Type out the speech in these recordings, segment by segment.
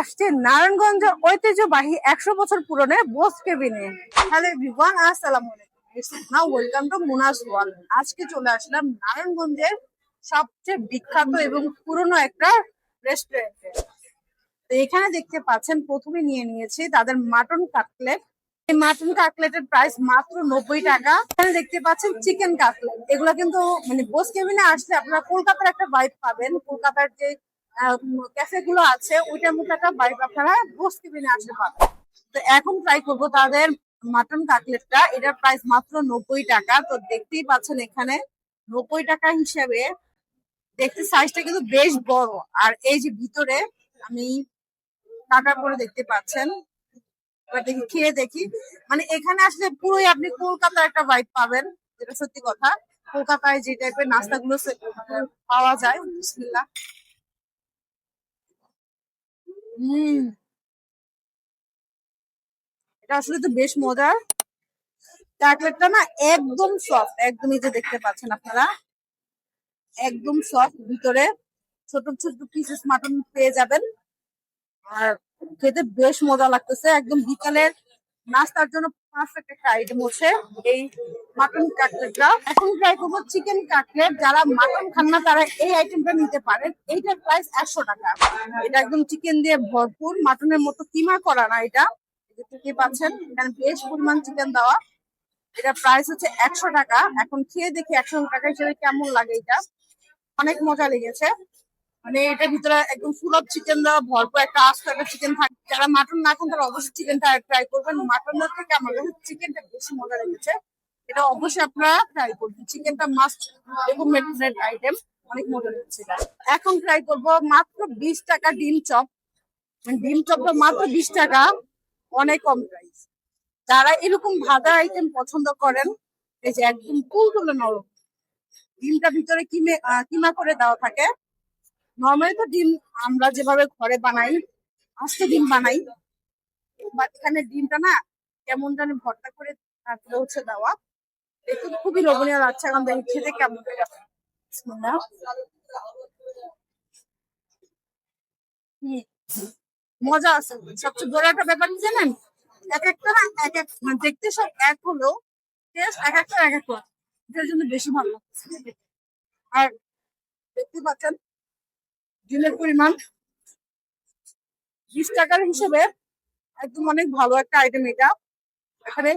আসছে নারায়ণগঞ্জ ঐতিহ্যবাহী একশো বছর পুরনো বোস কেবিনে হ্যালো এভরিওয়ান আসসালামু ওয়েলকাম টু মুনাস ওয়াল আজকে চলে আসলাম নারায়ণগঞ্জের সবচেয়ে বিখ্যাত এবং পুরনো একটা রেস্টুরেন্টে তো এখানে দেখতে পাচ্ছেন, প্রথমে নিয়ে নিয়েছি তাদের মাটন কাটলেট এই মাটন কাটলেটের প্রাইস মাত্র নব্বই টাকা। এখানে দেখতে পাচ্ছেন চিকেন কাটলেট এগুলো কিন্তু মানে বোস কেবিনে আসলে আপনারা কলকাতার একটা বাইক পাবেন। কলকাতার যে ক্যাফে গুলো আছে, ওইটার মধ্যে একটা বাইক আপনারা বোস কেবিনে আসতে পাবেন তো এখন ট্রাই করব তাদের মাটন কাটলেটটা এটার প্রাইস মাত্র নব্বই টাকা। তো দেখতেই পাচ্ছেন এখানে নব্বই টাকা হিসেবে। দেখতে সাইজটা কিন্তু বেশ বড়। আর এই যে ভিতরে আমি কাটার পরে দেখতে পাচ্ছেন দেখি, খেয়ে দেখি। মানে এখানে আসলে পুরোই আপনি কলকাতার একটা ভাইব পাবেন, যেটা সত্যি কথা। কলকাতায় যে টাইপের নাস্তাগুলো পাওয়া যায়, বিসমিল্লাহ। এটা আসলে তো বেশ মজার। কাটলেটটা না একদম সফট একদমই যে দেখতে পাচ্ছেন আপনারা। একদম সফট ভিতরে। ছোট ছোট পিসেস মাটন পেয়ে যাবেন। আর খেতে বেশ মজা লাগতেছে। একদম বিকালের নাস্তার জন্য পারফেক্ট একটা আইটেম হচ্ছে এই মাটন কাটলেটটা এখন ট্রাই করব চিকেন কাটলেট, যারা মাটন খান না, তারা এই আইটেমটা নিতে পারেন। এইটার প্রাইস একশো টাকা। এটা একদম চিকেন দিয়ে ভরপুর। মাটনের মতো কিমা করা না এটা। দেখতে পাচ্ছেন, এখানে বেশ পরিমাণ চিকেন দেওয়া। এটা প্রাইস হচ্ছে একশো টাকা। এখন খেয়ে দেখি একশো টাকা হিসেবে কেমন লাগে এটা। অনেক মজা লেগেছে। মানে এটার ভিতরে একদম ফুল অফ চিকেন দেওয়া, ভরপুর একটা আস্ত একটা চিকেন থাকে। যারা মাটন না খান, তারা অবশ্যই চিকেনটা ট্রাই করবেন। মাটনের থেকে আমার কাছে চিকেনটা বেশি মজা লেগেছে। এটা অবশ্যই আপনারা ট্রাই করবেন। চিকেনটা মাস্ট রেকমেন্ডেড আইটেম অনেক মজা এটা। এখন ট্রাই করব মাত্র বিশ টাকা ডিম চপ। ডিম চপটা মাত্র বিশ টাকা, অনেক কম প্রাইস যারা এরকম ভাজা আইটেম পছন্দ করেন, এই যে একদম তুলতুলে নরম। ডিমটা ভিতরে কিমে কিমা করে দেওয়া থাকে। নর্মালি তো ডিম আমরা যেভাবে ঘরে বানাই, আস্ত ডিম বানাই বাট এখানে ডিমটা না কেমন জানি ভর্তা করে তারপরে হচ্ছে দেওয়া। খুবই লোভনীয় লাগছে, এখন দেখি খেতে কেমন মজা আছে। সবচেয়ে বড় একটা ব্যাপার জানেন? এক একটা না এক এক মানে দেখতে সব এক হলেও টেস্ট এক একটা, এক এক। এটার জন্য বেশি ভালো আর দেখতে পাচ্ছেন, ডিমের পরিমাণ বিশ টাকার হিসেবে একদম অনেক ভালো একটা আইটেম এটা। এখানে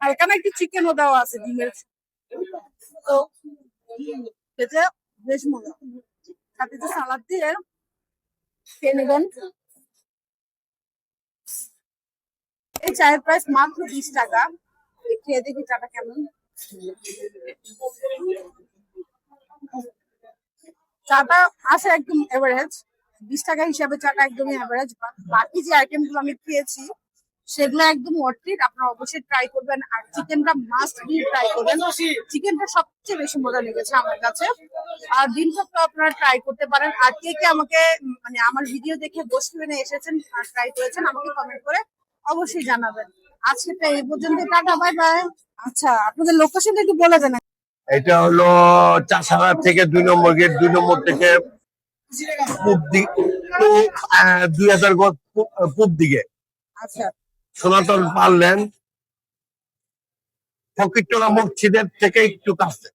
হালকা না একটু চিকেনও দেওয়া আছে, ডিমের তো খেতে বেশ মজা। সাথে যে সালাদ দিয়ে খেয়ে নেবেন। এই চায়ের প্রাইস মাত্র বিশ টাকা। খেয়ে দেখি চাটা কেমন। চাটা আসে একদম এভারেজ বিশ টাকা হিসাবে চাটা একদমই এভারেজ বাকি যে আইটেমগুলো আমি খেয়েছি সেগুলো একদম অর্থিক আপনারা অবশ্যই ট্রাই করবেন। আর চিকেনটা মাস্ট বি ট্রাই করবেন। চিকেনটা সবচেয়ে বেশি মজা লেগেছে আমার কাছে। আর ডিম চপটা আপনারা ট্রাই করতে পারেন। আর কে কে আমাকে মানে আমার ভিডিও দেখে বসে এসেছেন ট্রাই করেছেন আমাকে কমেন্ট করে অবশ্যই জানাবেন। আজকে আজকেটা এই পর্যন্ত টাটা বাই বাই আচ্ছা আপনাদের লোকেশনটা একটু বলে দেন। এটা হলো চাষারা থেকে দুই নম্বর গেট দুই নম্বর থেকে পূব দিক দুই হাজার পূব দিকে। আচ্ছা। সনাতন পারলেন ফকিরতলা মসজিদের থেকে একটু কাছে।